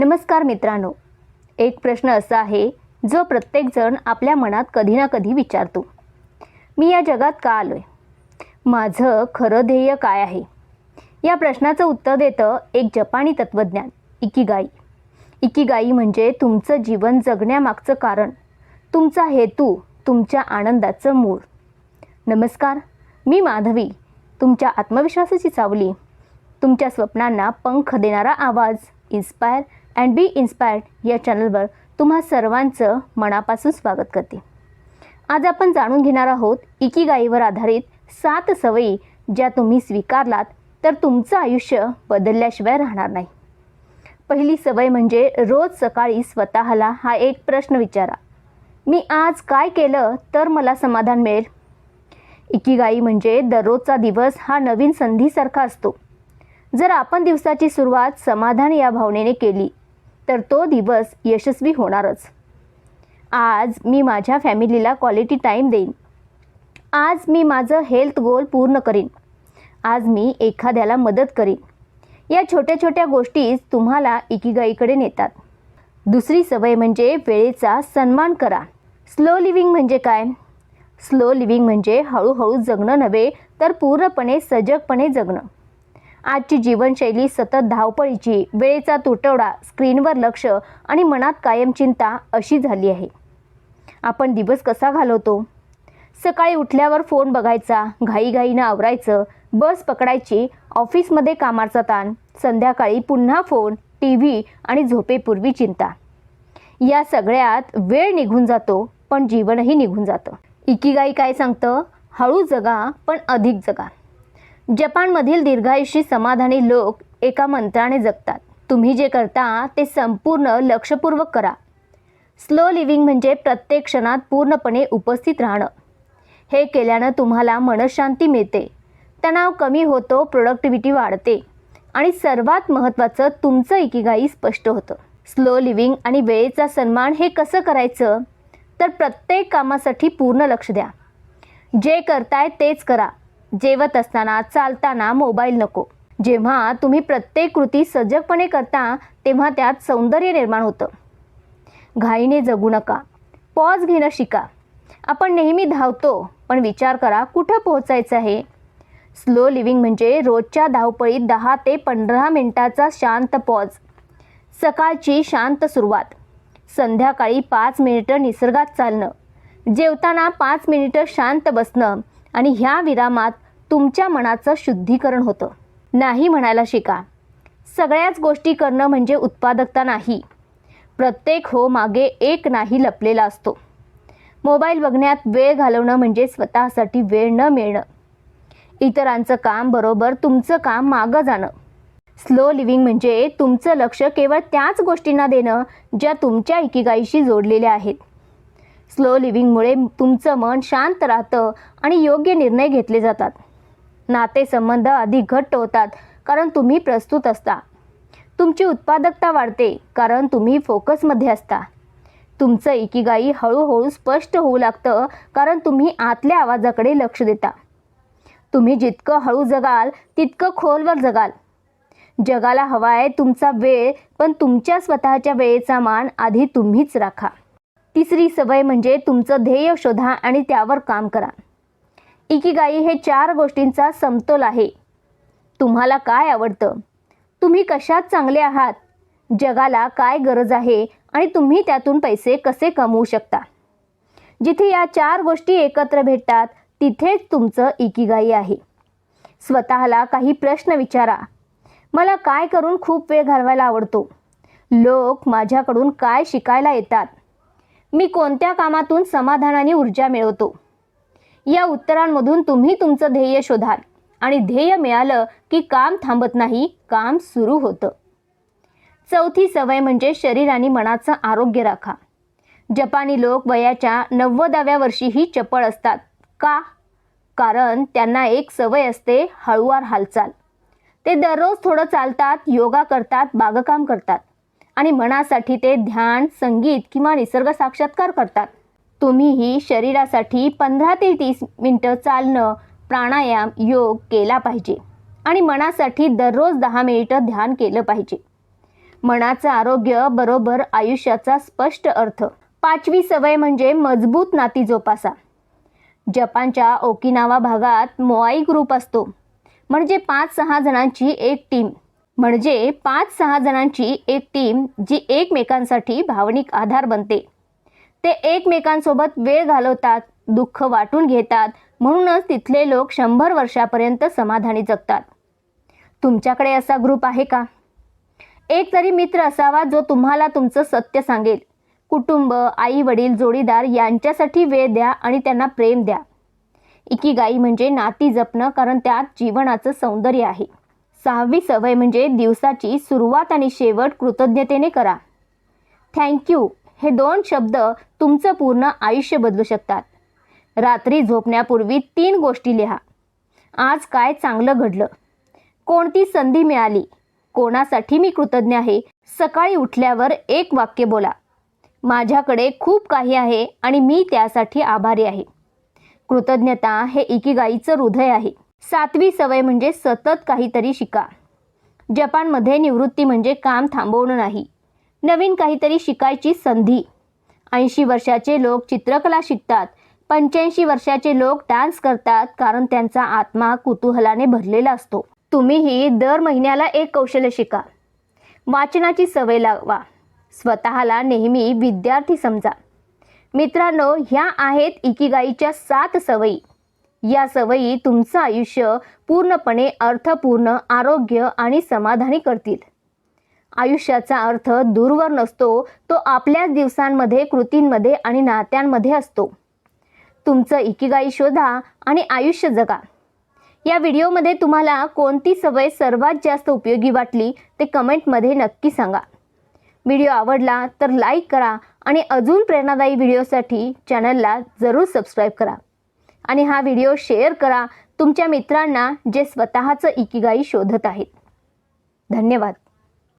नमस्कार मित्रांनो एक प्रश्न असा आहे जो प्रत्येकजण आपल्या मनात कधी ना कधी विचारतो. मी या जगात का आलो आहे माझं खरं ध्येय काय आहे? या प्रश्नाचं उत्तर देतं एक जपानी तत्त्वज्ञान इकिगाई. इकिगाई म्हणजे तुमचं जीवन जगण्यामागचं कारण तुमचा हेतू तुमच्या आनंदाचं मूळ. नमस्कार मी माधवी तुमच्या आत्मविश्वासाची चावली तुमच्या स्वप्नांना पंख देणारा आवाज इन्स्पायर अँड बी इन्स्पायर्ड या चॅनलवर तुम्हा सर्वांचं मनापासून स्वागत करते. आज आपण जाणून घेणार आहोत इकिगाईवर आधारित सात सवयी ज्या तुम्ही स्वीकारलात तर तुमचं आयुष्य बदलल्याशिवाय राहणार नाही. पहिली सवय म्हणजे रोज सकाळी स्वतःला हा एक प्रश्न विचारा. मी आज काय केलं तर मला समाधान मिळेल? इकिगाई म्हणजे दररोजचा दिवस हा नवीन संधीसारखा असतो. जर आपण दिवसाची सुरुवात समाधान या भावनेने केली तर तो दिवस यशस्वी होणारच. आज मी माझ्या फॅमिलीला क्वालिटी टाईम देईन. आज मी माझं हेल्थ गोल पूर्ण करीन. आज मी एखाद्याला मदत करीन. या छोट्या छोट्या गोष्टीच तुम्हाला इकिगाईकडे नेतात. दुसरी सवय म्हणजे वेळेचा सन्मान करा. स्लो लिव्हिंग म्हणजे काय? स्लो लिव्हिंग म्हणजे हळूहळू जगणं नव्हे तर पूर्णपणे सजगपणे जगणं. आजची जीवनशैली सतत धावपळीची वेळेचा तुटवडा स्क्रीनवर लक्ष आणि मनात कायम चिंता अशी झाली आहे. आपण दिवस कसा घालवतो? सकाळी उठल्यावर फोन बघायचा घाईघाईनं आवरायचं बस पकडायची ऑफिसमध्ये कामाचा ताण संध्याकाळी पुन्हा फोन टी व्ही आणि झोपेपूर्वी चिंता. या सगळ्यात वेळ निघून जातो पण जीवनही निघून जातं. इकिगाई काय सांगतं? हळू जगा पण अधिक जगा. जपानमधील दीर्घायुषी समाधानी लोक एका मंत्राने जगतात. तुम्ही जे करता ते संपूर्ण लक्षपूर्वक करा. स्लो लिव्हिंग म्हणजे प्रत्येक क्षणात पूर्णपणे उपस्थित राहणं. हे केल्यानं तुम्हाला मनशांती मिळते. तणाव कमी होतो प्रोडक्टिव्हिटी वाढते आणि सर्वात महत्त्वाचं तुमचं इकिगाई स्पष्ट होतं. स्लो लिव्हिंग आणि वेळेचा सन्मान हे कसं करायचं? तर प्रत्येक कामासाठी पूर्ण लक्ष द्या. जे करताय तेच करा. जेवत असताना चालताना मोबाईल नको. जेव्हा तुम्ही प्रत्येक कृती सजगपणे करता तेव्हा त्यात सौंदर्य निर्माण होतं. घाईने जगू नका. पॉज घेणं शिका. आपण नेहमी धावतो पण विचार करा कुठं पोहोचायचं आहे? स्लो लिव्हिंग म्हणजे रोजच्या धावपळीत दहा ते पंधरा मिनिटाचा शांत पॉज. सकाळची शांत सुरुवात. संध्याकाळी पाच मिनिटं निसर्गात चालणं. जेवताना पाच मिनिटं शांत बसणं. आणि ह्या विरामात तुमच्या मनाचं शुद्धीकरण होतं. नाही म्हणायला शिका. सगळ्याच गोष्टी करणं म्हणजे उत्पादकता नाही. प्रत्येक हो मागे एक नाही लपलेला असतो. मोबाईल बघण्यात वेळ घालवणं म्हणजे स्वतःसाठी वेळ न मिळणं. इतरांचं काम बरोबर तुमचं काम मागं जाणं. स्लो लिव्हिंग म्हणजे तुमचं लक्ष केवळ त्याच गोष्टींना देणं ज्या तुमच्या इकिगाईशी जोडलेल्या आहेत. स्लो लिव्हिंगमुळे तुमचं मन शांत राहतं आणि योग्य निर्णय घेतले जातात. नातेसंबंध अधिक घट्ट होतात कारण तुम्ही प्रस्तुत असता. तुमची उत्पादकता वाढते कारण तुम्ही फोकसमध्ये असता. तुमचं एकीगाई हळूहळू स्पष्ट होऊ लागतं कारण तुम्ही आतल्या आवाजाकडे लक्ष देता. तुम्ही जितकं हळू जगाल तितकं खोलवर जगाल. जगाला हवा आहे तुमचा वेळ पण तुमच्या स्वतःच्या वेळेचा मान आधी तुम्हीच राखा. तिसरी सवय म्हणजे तुमचं ध्येय शोधा आणि त्यावर काम करा. इकिगाई हे चार गोष्टींचा समतोल आहे. तुम्हाला काय आवडतं? तुम्ही कशात चांगले आहात? जगाला काय गरज आहे आणि तुम्ही त्यातून पैसे कसे कमवू शकता? जिथे या चार गोष्टी एकत्र भेटतात तिथेच तुमचं इकिगाई आहे. स्वतःला काही प्रश्न विचारा. मला काय करून खूप वेळ घालवायला आवडतो? लोक माझ्याकडून काय शिकायला येतात? मी कोणत्या कामातून समाधानाने ऊर्जा मिळवतो? या उत्तरांमधून तुम्ही तुमचं ध्येय शोधाल. आणि ध्येय मिळालं की काम थांबत नाही काम सुरू होतं. चौथी सवय म्हणजे शरीर आणि मनाचं आरोग्य राखा. जपानी लोक वयाच्या नव्वदाव्या वर्षीही चपळ असतात. का? कारण त्यांना एक सवय असते हळुवार हालचाल. ते दररोज थोडं चालतात योगा करतात बागकाम करतात. आणि मनासाठी ते ध्यान संगीत किंवा निसर्ग साक्षात्कार करतात. तुम्हीही शरीरासाठी पंधरा ते तीस मिनटं चालणं प्राणायाम योग केला पाहिजे. आणि मनासाठी दररोज दहा मिनिटं ध्यान केलं पाहिजे. मनाचं आरोग्य बरोबर आयुष्याचा स्पष्ट अर्थ. पाचवी सवय म्हणजे मजबूत नाती जोपासा. जपानच्या ओकिनावा भागात मोआई ग्रुप असतो. म्हणजे पाच सहा जणांची एक टीम. म्हणजे पाच सहा जणांची एक टीम जी एकमेकांसाठी भावनिक आधार बनते. ते एकमेकांसोबत वेळ घालवतात दुःख वाटून घेतात म्हणूनच तिथले लोक शंभर वर्षापर्यंत समाधानी जगतात. तुमच्याकडे असा ग्रुप आहे का? एक तरी मित्र असावा जो तुम्हाला तुमचं सत्य सांगेल. कुटुंब आई वडील जोडीदार यांच्यासाठी वेळ द्या आणि त्यांना प्रेम द्या. इकी गाई म्हणजे नाती जपणं कारण त्यात जीवनाचं सौंदर्य आहे. सहावी सवय म्हणजे दिवसाची सुरुवात आणि शेवट कृतज्ञतेने करा. थँक्यू हे दोन शब्द तुमचं पूर्ण आयुष्य बदलू शकतात. रात्री झोपण्यापूर्वी तीन गोष्टी लिहा. आज काय चांगलं घडलं? कोणती संधी मिळाली? कोणासाठी मी कृतज्ञ आहे? सकाळी उठल्यावर एक वाक्य बोला. माझ्याकडे खूप काही आहे आणि मी त्यासाठी आभारी आहे. कृतज्ञता हे इकिगाईचं हृदय आहे. सातवी सवय म्हणजे सतत काहीतरी शिका. जपानमध्ये निवृत्ती म्हणजे काम थांबवणं नाही. नवीन काहीतरी शिकायची संधी. ऐंशी वर्षाचे लोक चित्रकला शिकतात. पंच्याऐंशी वर्षाचे लोक डान्स करतात कारण त्यांचा आत्मा कुतूहलाने भरलेला असतो. तुम्हीही दर महिन्याला एक कौशल्य शिका. वाचनाची सवय लावा. स्वतःला नेहमी विद्यार्थी समजा. मित्रांनो ह्या आहेत इकिगाईच्या सात सवयी. या सवयी तुमचं आयुष्य पूर्णपणे अर्थपूर्ण आरोग्य आणि समाधानी करतील. आयुष्याचा अर्थ दूरवर नसतो तो आपल्याच दिवसांमध्ये कृतींमध्ये आणि नात्यांमध्ये असतो. तुमचं इकिगाई शोधा आणि आयुष्य जगा. या व्हिडिओमध्ये तुम्हाला कोणती सवय सर्वात जास्त उपयोगी वाटली ते कमेंटमध्ये नक्की सांगा. व्हिडिओ आवडला तर लाईक करा आणि अजून प्रेरणादायी व्हिडिओसाठी चॅनलला जरूर सबस्क्राईब करा. आणि हा व्हिडिओ शेअर करा. तुमच्या मित्रांना जे स्वतःचं इकिगाई शोधत आहेत. धन्यवाद.